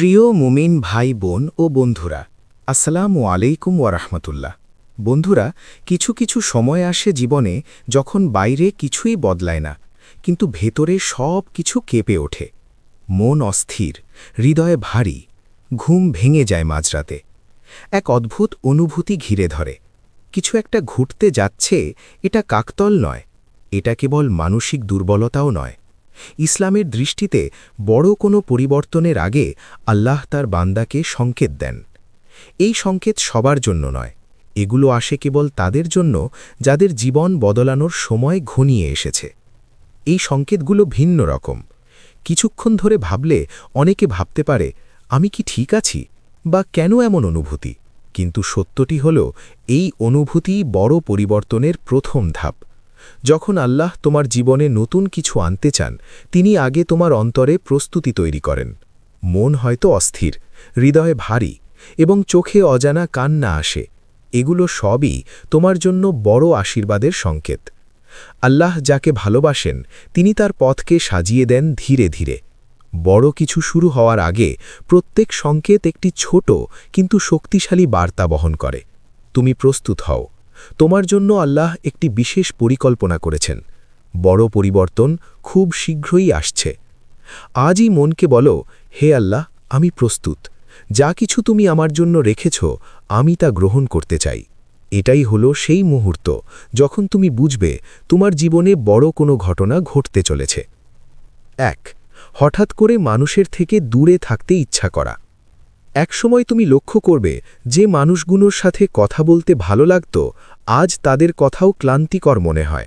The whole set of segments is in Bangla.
প্রিয় মুমিন ভাই, বোন ও বন্ধুরা, আসসালামু আলাইকুম ওয়ারহমতুল্লাহ বন্ধুরা, কিছু কিছু সময় আসে জীবনে যখন বাইরে কিছুই বদলায় না, কিন্তু ভেতরে সব কিছু কেঁপে ওঠে। মন অস্থির, হৃদয়ে ভারী, ঘুম ভেঙে যায় মাঝরাতে। এক অদ্ভুত অনুভূতি ঘিরে ধরে। কিছু একটা ঘুরতে যাচ্ছে, এটা কাকতল নয়, এটা কেবল মানসিক দুর্বলতাও নয়। ইসলামের দৃষ্টিতে বড় কোনো পরিবর্তনের আগে আল্লাহ তার বান্দাকে সংকেত দেন। এই সংকেত সবার জন্য নয়। এগুলো আসে কেবল তাদের জন্য যাদের জীবন বদলানোর সময় ঘনিয়ে এসেছে। এই সংকেতগুলো ভিন্ন রকম। কিছুক্ষণ ধরে ভাবলে অনেকে ভাবতে পারে, আমি কি ঠিক আছি বা কেন এমন অনুভূতি? কিন্তু সত্যটি হল, এই অনুভূতি বড় পরিবর্তনের প্রথম ধাপ। যখন আল্লাহ তোমার জীবনে নতুন কিছু আনতে চান, তিনি আগে তোমার অন্তরে প্রস্তুতি তৈরি করেন। মন হয়তো অস্থির, হৃদয়ে ভারী, এবং চোখে অজানা কান্না আসে। এগুলো সবই তোমার জন্য বড় আশীর্বাদের সংকেত। আল্লাহ যাকে ভালোবাসেন, তিনি তার পথকে সাজিয়ে দেন ধীরে ধীরে। বড় কিছু শুরু হওয়ার আগে প্রত্যেক সংকেত একটি ছোট কিন্তু শক্তিশালী বার্তা বহন করে। তুমি প্রস্তুত হও। তোমার জন্য আল্লাহ একটি বিশেষ পরিকল্পনা করেছেন। বড় পরিবর্তন খুব শীঘ্রই আসছে। আজই মনকে বলো, হে আল্লাহ, আমি প্রস্তুত। যা কিছু তুমি আমার জন্য রেখেছ, আমি তা গ্রহণ করতে চাই। এটাই হলো সেই মুহূর্ত, যখন তুমি বুঝবে তোমার জীবনে বড় কোনো ঘটনা ঘটতে চলেছে। এক, হঠাৎ করে মানুষের থেকে দূরে থাকতে ইচ্ছা করা। একসময় তুমি লক্ষ্য করবে, যে মানুষগুলোর সাথে কথা বলতে ভালো লাগত, আজ তাদের কথাও ক্লান্তিকর মনে হয়।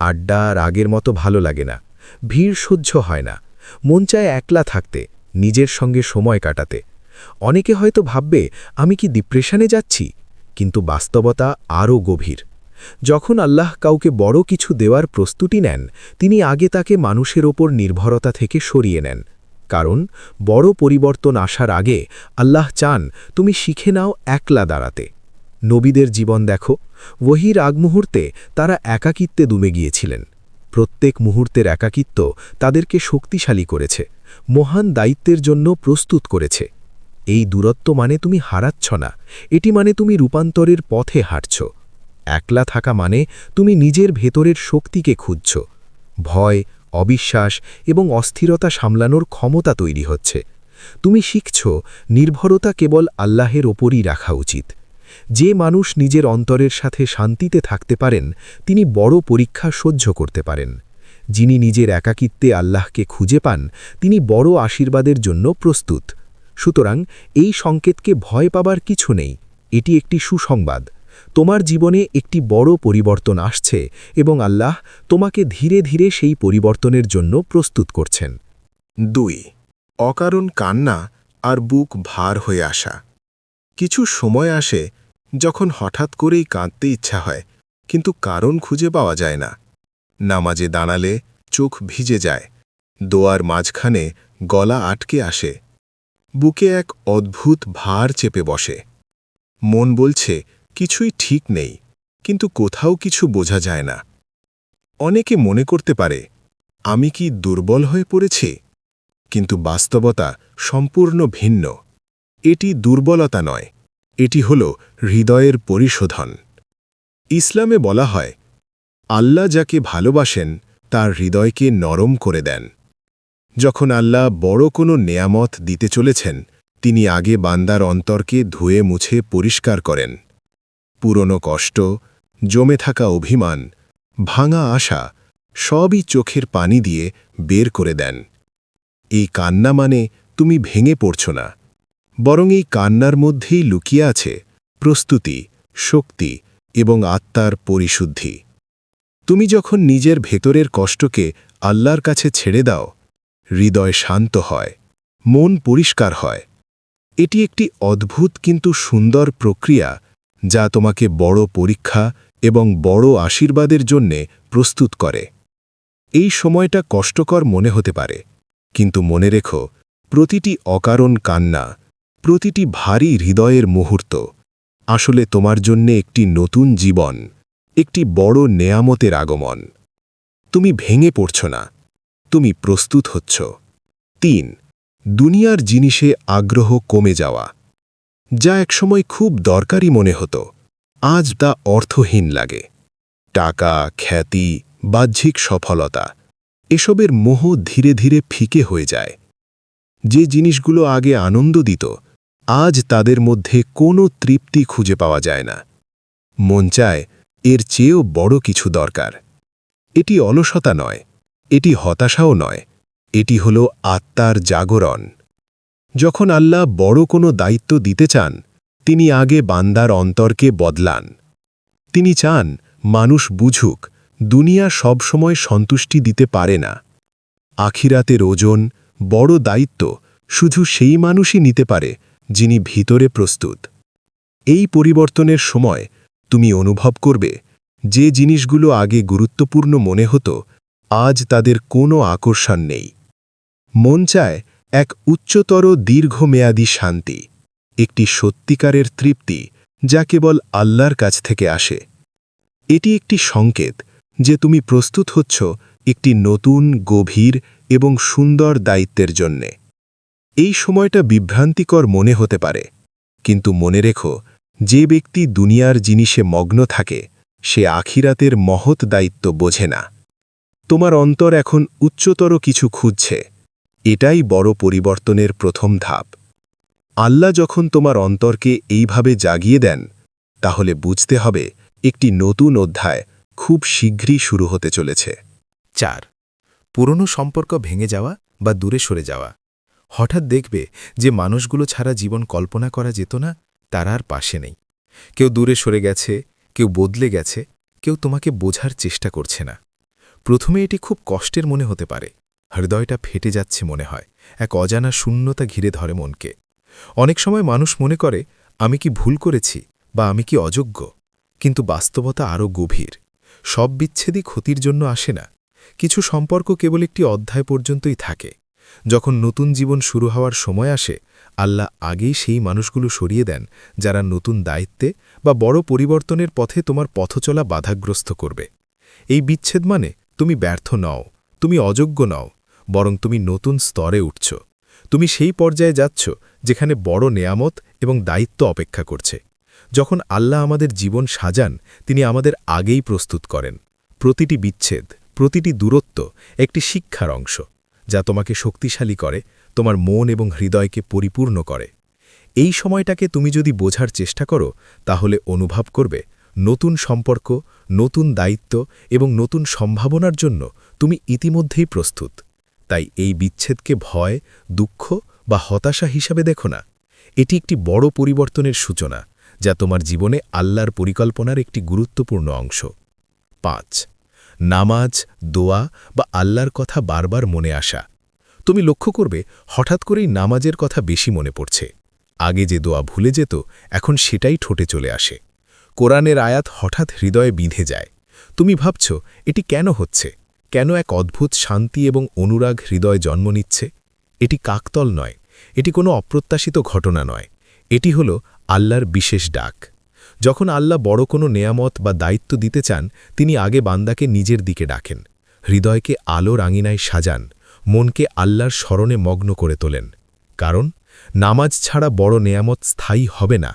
আড্ডা আর আগের মতো ভালো লাগে না। ভিড় সহ্য হয় না। মন চায় একলা থাকতে, নিজের সঙ্গে সময় কাটাতে। অনেকে হয়তো ভাববে, আমি কি ডিপ্রেশনে যাচ্ছি? কিন্তু বাস্তবতা আরও গভীর। যখন আল্লাহ কাউকে বড় কিছু দেওয়ার প্রস্তুতি নেন, তিনি আগে তাকে মানুষের ওপর নির্ভরতা থেকে সরিয়ে নেন। কারণ বড় পরিবর্তন আসার আগে আল্লাহ চান তুমি শিখে নাও একলা দাঁড়াতে। নবীদের জীবন দেখো, ওহির আগ মুহূর্তে তারা একাকিত্বে দুমে গিয়েছিলেন। প্রত্যেক মুহূর্তের একাকিত্ব তাদেরকে শক্তিশালী করেছে, মহান দায়িত্বের জন্য প্রস্তুত করেছে। এই দূরত্ব মানে তুমি হারাচ্ছ না, এটি মানে তুমি রূপান্তরের পথে হাঁটছ। একলা থাকা মানে তুমি নিজের ভেতরের শক্তিকে খুঁজছ। ভয় অবিশ্বাস এবং অস্থিরতা সামলানোর ক্ষমতা তৈরি হচ্ছে। তুমি শিখছ, নির্ভরতা কেবল আল্লাহের ওপরই রাখা উচিত। যে মানুষ নিজের অন্তরের সাথে শান্তিতে থাকতে পারেন, তিনি বড় পরীক্ষা সহ্য করতে পারেন। যিনি নিজের একাকিত্বে আল্লাহকে খুঁজে পান, তিনি বড় আশীর্বাদের জন্য প্রস্তুত। সুতরাং এই সংকেতকে ভয় পাবার কিছু নেই। এটি একটি সুসংবাদ। তোমার জীবনে একটি বড় পরিবর্তন আসছে এবং আল্লাহ তোমাকে ধীরে ধীরে সেই পরিবর্তনের জন্য প্রস্তুত করছেন। দুই, অকারণ কান্না আর বুক ভার হয়ে আসা। কিছু সময় আসে যখন হঠাৎ করেই কাঁদতে ইচ্ছা হয়, কিন্তু কারণ খুঁজে পাওয়া যায় না। নামাজে দাঁড়ালে চোখ ভিজে যায়, দোয়ার মাঝখানে গলা আটকে আসে, বুকে এক অদ্ভুত ভার চেপে বসে। মন বলছে কিছুই ঠিক নেই, কিন্তু কোথাও কিছু বোঝা যায় না। অনেকে মনে করতে পারে, আমি কি দুর্বল হয়ে পড়েছি? কিন্তু বাস্তবতা সম্পূর্ণ ভিন্ন। এটি দুর্বলতা নয়, এটি হল হৃদয়ের পরিশোধন। ইসলামে বলা হয়, আল্লাহ যাকে ভালোবাসেন, তার হৃদয়কে নরম করে দেন। যখন আল্লাহ বড় কোনো নেয়ামত দিতে চলেছেন, তিনি আগে বান্দার অন্তরকে ধুয়ে মুছে পরিষ্কার করেন। পুরনো কষ্ট, জমে থাকা অভিমান, ভাঙা আশা, সবই চোখের পানি দিয়ে বের করে দেন। এই কান্না মানে তুমি ভেঙে পড়ছ না। বরং এই কান্নার মধ্যেই লুকিয়ে আছে প্রস্তুতি, শক্তি এবং আত্মার পরিশুদ্ধি। তুমি যখন নিজের ভেতরের কষ্টকে আল্লাহর কাছে ছেড়ে দাও, হৃদয় শান্ত হয়, মন পরিষ্কার হয়। এটি একটি অদ্ভুত কিন্তু সুন্দর প্রক্রিয়া যা তোমাকে বড় পরীক্ষা এবং বড় আশীর্বাদের জন্যে প্রস্তুত করে। এই সময়টা কষ্টকর মনে হতে পারে, কিন্তু মনে রেখো, প্রতিটি অকারণ কান্না, প্রতিটি ভারী হৃদয়ের মুহূর্ত আসলে তোমার জন্যে একটি নতুন জীবন, একটি বড় নেয়ামতের আগমন। তুমি ভেঙে পড়ছ না, তুমি প্রস্তুত হচ্ছ। তিন, দুনিয়ার জিনিসে আগ্রহ কমে যাওয়া। যা একসময় খুব দরকারি মনে হতো। আজ তা অর্থহীন লাগে। টাকা, খ্যাতি, বাহ্যিক সফলতা, এসবের মোহ ধীরে ধীরে ফিকে হয়ে যায়। যে জিনিসগুলো আগে আনন্দ দিত, আজ তাদের মধ্যে কোনো তৃপ্তি খুঁজে পাওয়া যায় না। মন চায়, এর চেয়েও বড় কিছু দরকার। এটি অলসতা নয়, এটি হতাশাও নয়, এটি হল আত্মার জাগরণ। যখন আল্লাহ বড় কোনো দায়িত্ব দিতে চান, তিনি আগে বান্দার অন্তরকে বদলান। তিনি চান, মানুষ বুঝুক, দুনিয়া সবসময় সন্তুষ্টি দিতে পারে না। আখিরাতের ওজন, বড় দায়িত্ব, শুধু সেই মানুষই নিতে পারে, যিনি ভিতরে প্রস্তুত। এই পরিবর্তনের সময়, তুমি অনুভব করবে, যে জিনিসগুলো আগে গুরুত্বপূর্ণ মনে হতো, আজ তাদের কোনো আকর্ষণ নেই। মন চায় এক উচ্চতর দীর্ঘমেয়াদী শান্তি, একটি সত্যিকারের তৃপ্তি যা কেবল আল্লাহর কাছ থেকে আসে। এটি একটি সংকেত যে তুমি প্রস্তুত হচ্ছ একটি নতুন, গভীর এবং সুন্দর দায়িত্বের জন্যে। এই সময়টা বিভ্রান্তিকর মনে হতে পারে, কিন্তু মনে রেখো, যে ব্যক্তি দুনিয়ার জিনিসে মগ্ন থাকে, সে আখিরাতের মহৎ দায়িত্ব বোঝে না। তোমার অন্তর এখন উচ্চতর কিছু খুঁজছে। এটাই বড় পরিবর্তনের প্রথম ধাপ। আল্লাহ যখন তোমার অন্তরকে এইভাবে জাগিয়ে দেন, তাহলে বুঝতে হবে একটি নতুন অধ্যায় খুব শীঘ্রই শুরু হতে চলেছে। চার, পুরনো সম্পর্ক ভেঙে যাওয়া বা দূরে সরে যাওয়া। হঠাৎ দেখবে যে মানুষগুলো ছাড়া জীবন কল্পনা করা যেত না, তারা আর পাশে নেই। কেউ দূরে সরে গেছে, কেউ বদলে গেছে, কেউ তোমাকে বোঝার চেষ্টা করছে না। প্রথমে এটি খুব কষ্টের মনে হতে পারে। হৃদয়টা ফেটে যাচ্ছে মনে হয়। এক অজানা শূন্যতা ঘিরে ধরে মনকে। অনেক সময় মানুষ মনে করে, আমি কি ভুল করেছি বা আমি কি অযোগ্য? কিন্তু বাস্তবতা আরও গভীর। সব বিচ্ছেদই ক্ষতির জন্য আসে না। কিছু সম্পর্ক কেবল একটি অধ্যায় পর্যন্তই থাকে। যখন নতুন জীবন শুরু হওয়ার সময় আসে, আল্লাহ আগেই সেই মানুষগুলো সরিয়ে দেন, যারা নতুন দায়িত্বে বা বড় পরিবর্তনের পথে তোমার পথচলা বাধাগ্রস্ত করবে। এই বিচ্ছেদ মানে তুমি ব্যর্থ নও, তুমি অযোগ্য নও বরং তুমি নতুন স্তরে উঠছ। তুমি সেই পর্যায়ে যাচ্ছ যেখানে বড় নেয়ামত এবং দায়িত্ব অপেক্ষা করছে। যখন আল্লাহ আমাদের জীবন সাজান, তিনি আমাদের আগেই প্রস্তুত করেন। প্রতিটি বিচ্ছেদ, প্রতিটি দূরত্ব একটি শিক্ষার অংশ, যা তোমাকে শক্তিশালী করে, তোমার মন এবং হৃদয়কে পরিপূর্ণ করে। এই সময়টাকে তুমি যদি বোঝার চেষ্টা করো, তাহলে অনুভব করবে নতুন সম্পর্ক, নতুন দায়িত্ব এবং নতুন সম্ভাবনার জন্য তুমি ইতিমধ্যেই প্রস্তুত। তাই এই বিচ্ছেদকে ভয়, দুঃখ বা হতাশা হিসাবে দেখো না। এটি একটি বড় পরিবর্তনের সূচনা, যা তোমার জীবনে আল্লাহর পরিকল্পনার একটি গুরুত্বপূর্ণ অংশ। পাঁচ, নামাজ, দোয়া বা আল্লাহর কথা বারবার মনে আসা। তুমি লক্ষ্য করবে, হঠাৎ করেই নামাজের কথা বেশি মনে পড়ছে। আগে যে দোয়া ভুলে যেত, এখন সেটাই ঠোঁটে চলে আসে। কোরআনের আয়াত হঠাৎ হৃদয়ে বিঁধে যায়। তুমি ভাবছ, এটি কেন হচ্ছে? কেন এক অদ্ভুত শান্তি এবং অনুরাগ হৃদয় জন্ম নিচ্ছে? এটি কাকতল নয়, এটি কোনো অপ্রত্যাশিত ঘটনা নয়। এটি হল আল্লাহর বিশেষ ডাক। যখন আল্লাহ বড় কোনো নেয়ামত বা দায়িত্ব দিতে চান, তিনি আগে বান্দাকে নিজের দিকে ডাকেন। হৃদয়কে আলোর আঙিনায় সাজান, মনকে আল্লাহর স্মরণে মগ্ন করে তোলেন। কারণ, নামাজ ছাড়া বড় নেয়ামত স্থায়ী হবে না,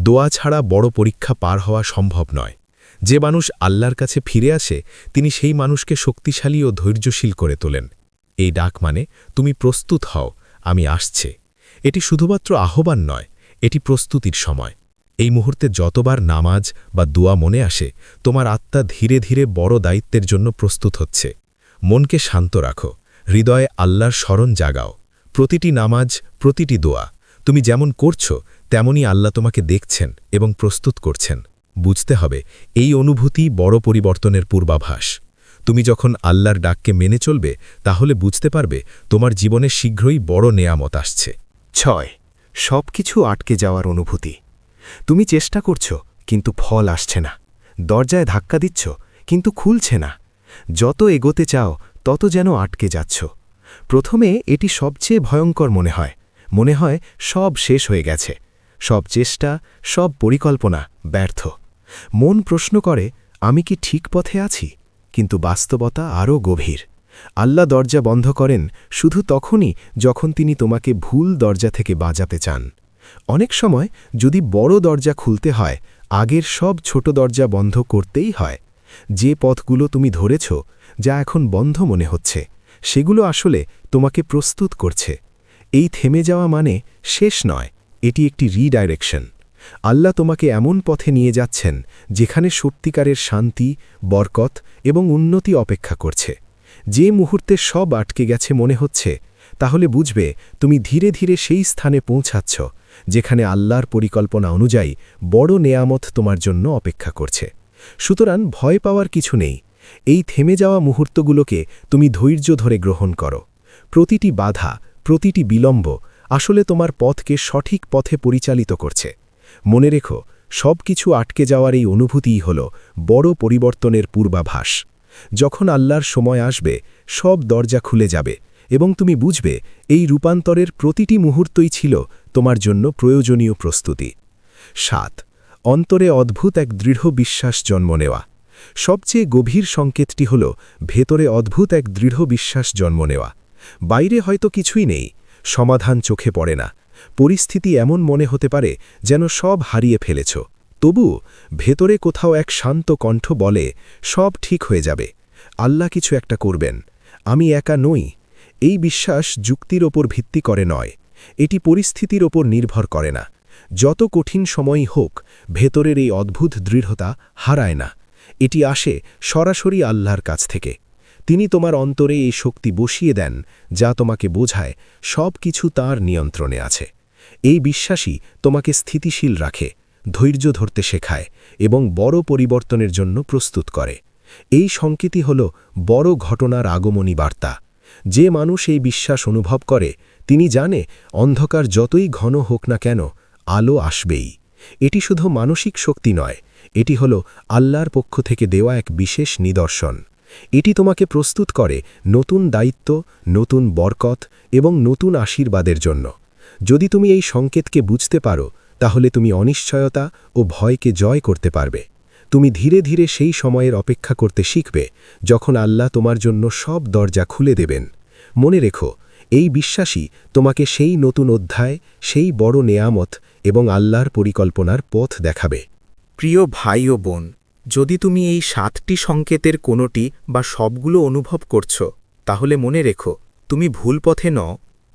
দোয়া ছাড়া বড় পরীক্ষা পার হওয়া সম্ভব নয়। যে মানুষ আল্লাহর কাছে ফিরে আসে, তিনি সেই মানুষকে শক্তিশালী ও ধৈর্যশীল করে তোলেন। এই ডাক মানে তুমি প্রস্তুত হও, আমি আসছে। এটি শুধুমাত্র আহ্বান নয়, এটি প্রস্তুতির সময়। এই মুহূর্তে যতবার নামাজ বা দোয়া মনে আসে, তোমার আত্মা ধীরে ধীরে বড় দায়িত্বের জন্য প্রস্তুত হচ্ছে। মনকে শান্ত রাখো, হৃদয়ে আল্লাহর স্মরণ জাগাও। প্রতিটি নামাজ, প্রতিটি দোয়া, তুমি যেমন করছ, তেমনই আল্লাহ তোমাকে দেখছেন এবং প্রস্তুত করছেন। বুঝতে হবে, এই অনুভূতি বড় পরিবর্তনের পূর্বাভাস। তুমি যখন আল্লাহর ডাককে মেনে চলবে, তাহলে বুঝতে পারবে তোমার জীবনে শীঘ্রই বড় নেয়ামত আসছে। ছয় সব কিছু আটকে যাওয়ার অনুভূতি। তুমি চেষ্টা করছ, কিন্তু ফল আসছে না। দরজায় ধাক্কা দিচ্ছ, কিন্তু খুলছে না। যত এগোতে চাও, তত যেন আটকে যাচ্ছ। প্রথমে এটি সবচেয়ে ভয়ঙ্কর মনে হয়। মনে হয় সব শেষ হয়ে গেছে। সব চেষ্টা, সব পরিকল্পনা ব্যর্থ। মন প্রশ্ন করে, আমি কি ঠিক পথে আছি? কিন্তু বাস্তবতা আরও গভীর। আল্লাহ দরজা বন্ধ করেন শুধু তখনই যখন তিনি তোমাকে ভুল দরজা থেকে বাজাতে চান। অনেক সময় যদি বড় দরজা খুলতে হয়, আগের সব ছোট দরজা বন্ধ করতেই হয়। যে পথগুলো তুমি ধরেছ, যা এখন বন্ধ মনে হচ্ছে, সেগুলো আসলে তোমাকে প্রস্তুত করছে। এই থেমে যাওয়া মানে শেষ নয়, এটি একটি রিডাইরেকশন আল্লাহ তোমাকে এমন পথে নিয়ে যাচ্ছেন, যেখানে সত্যিকারের শান্তি, বরকত এবং উন্নতি অপেক্ষা করছে। যে মুহূর্তে সব আটকে গেছে মনে হচ্ছে, তাহলে বুঝবে তুমি ধীরে ধীরে সেই স্থানে পৌঁছাচ্ছ, যেখানে আল্লাহর পরিকল্পনা অনুযায়ী বড় নেয়ামত তোমার জন্য অপেক্ষা করছে। সুতরাং ভয় পাওয়ার কিছু নেই। এই থেমে যাওয়া মুহূর্তগুলোকে তুমি ধৈর্য ধরে গ্রহণ করো। প্রতিটি বাধা, প্রতিটি বিলম্ব আসলে তোমার পথকে সঠিক পথে পরিচালিত করছে। মনে রেখো সব কিছু আটকে যাওয়ার এই অনুভূতিই হল বড় পরিবর্তনের পূর্বাভাস। যখন আল্লাহর সময় আসবে, সব দরজা খুলে যাবে এবং তুমি বুঝবে, এই রূপান্তরের প্রতিটি মুহূর্তই ছিল তোমার জন্য প্রয়োজনীয় প্রস্তুতি। সাত, অন্তরে অদ্ভুত এক দৃঢ় বিশ্বাস জন্ম নেওয়া। সবচেয়ে গভীর সংকেতটি হল, ভেতরে অদ্ভুত এক দৃঢ় বিশ্বাস জন্ম নেওয়া। বাইরে হয়তো কিছুই নেই, সমাধান চোখে পড়ে না। পরিস্থিতি এমন মনে হতে পারে যেন সব হারিয়ে ফেলেছ। তবু ভেতরে কোথাও এক শান্ত কণ্ঠ বলে, সব ঠিক হয়ে যাবে। আল্লাহ কিছু একটা করবেন। আমি একা নই। এই বিশ্বাস যুক্তির ওপর ভিত্তি করে নয়। এটি পরিস্থিতির ওপর নির্ভর করে না। যত কঠিন সময়ই হোক, ভেতরের এই অদ্ভুত দৃঢ়তা হারায় না। এটি আসে সরাসরি আল্লাহর কাছ থেকে। তিনি তোমার অন্তরে এই শক্তি বসিয়ে দেন, যা তোমাকে বোঝায় সব কিছু তাঁর নিয়ন্ত্রণে আছে। এই বিশ্বাসই তোমাকে স্থিতিশীল রাখে, ধৈর্য ধরতে শেখায় এবং বড় পরিবর্তনের জন্য প্রস্তুত করে। এই সংকেতই হল বড় ঘটনার আগমনী বার্তা। যে মানুষ এই বিশ্বাস অনুভব করে, তিনি জানে অন্ধকার যতই ঘন হোক না কেন আলো আসবেই। এটি শুধু মানসিক শক্তি নয়, এটি হল আল্লাহর পক্ষ থেকে দেওয়া এক বিশেষ নিদর্শন। এটি তোমাকে প্রস্তুত করে নতুন দায়িত্ব, নতুন বরকত এবং নতুন আশীর্বাদের জন্য। যদি তুমি এই সংকেতকে বুঝতে পারো, তাহলে তুমি অনিশ্চয়তা ও ভয়কে জয় করতে পারবে। তুমি ধীরে ধীরে সেই সময়ের অপেক্ষা করতে শিখবে, যখন আল্লাহ তোমার জন্য সব দরজা খুলে দেবেন। মনে রেখো, এই বিশ্বাসই তোমাকে সেই নতুন অধ্যায়, সেই বড় নেয়ামত এবং আল্লাহর পরিকল্পনার পথ দেখাবে। প্রিয় ভাই ও বোন যদি তুমি এই সাতটি সংকেতের কোনোটি বা সবগুলো অনুভব করছ, তাহলে মনে রেখো, তুমি ভুল পথে নও,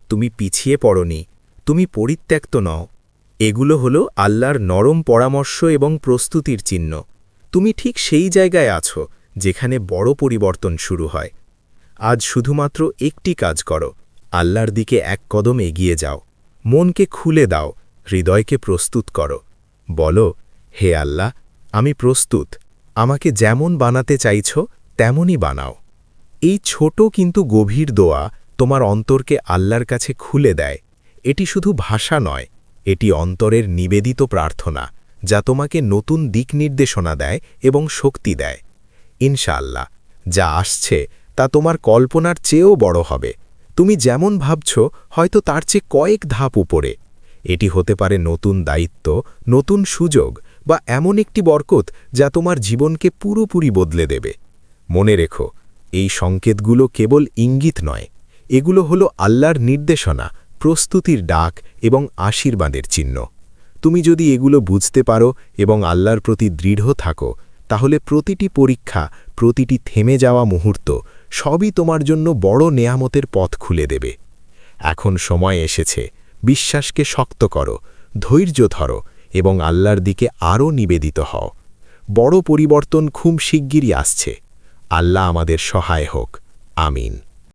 তুমি পিছিয়ে পড়নি, তুমি পরিত্যক্ত নও। এগুলো হলো আল্লাহর নরম পরামর্শ এবং প্রস্তুতির চিহ্ন। তুমি ঠিক সেই জায়গায় আছো, যেখানে বড় পরিবর্তন শুরু হয়। আজ শুধুমাত্র একটি কাজ করো, আল্লাহর দিকে এক কদম এগিয়ে যাও। মনকে খুলে দাও, হৃদয়কে প্রস্তুত করো। বলো, হে আল্লাহ আমি প্রস্তুত। আমাকে যেমন বানাতে চাইছ, তেমনই বানাও। এই ছোট কিন্তু গভীর দোয়া তোমার অন্তরকে আল্লাহর কাছে খুলে দেয়। এটি শুধু ভাষা নয়, এটি অন্তরের নিবেদিত প্রার্থনা, যা তোমাকে নতুন দিক নির্দেশনা দেয় এবং শক্তি দেয়। ইনশাআল্লাহ, যা আসছে তা তোমার কল্পনার চেয়েও বড় হবে। তুমি যেমন ভাবছ, হয়তো তার চেয়ে কয়েক ধাপ উপরে। এটি হতে পারে নতুন দায়িত্ব, নতুন সুযোগ বা এমন একটি বরকত যা তোমার জীবনকে পুরোপুরি বদলে দেবে। মনে রেখো, এই সংকেতগুলো কেবল ইঙ্গিত নয়, এগুলো হলো আল্লাহর নির্দেশনা, প্রস্তুতির ডাক এবং আশীর্বাদের চিহ্ন। তুমি যদি এগুলো বুঝতে পারো এবং আল্লাহর প্রতি দৃঢ় থাকো, তাহলে প্রতিটি পরীক্ষা, প্রতিটি থেমে যাওয়া মুহূর্ত সবই তোমার জন্য বড় নেয়ামতের পথ খুলে দেবে। এখন সময় এসেছে, বিশ্বাসকে শক্ত করো, ধৈর্য ধরো এবং আল্লাহর দিকে আরও নিবেদিত হও। বড় পরিবর্তন খুব শিগগিরই আসছে। আল্লাহ আমাদের সহায় হোক। আমিন।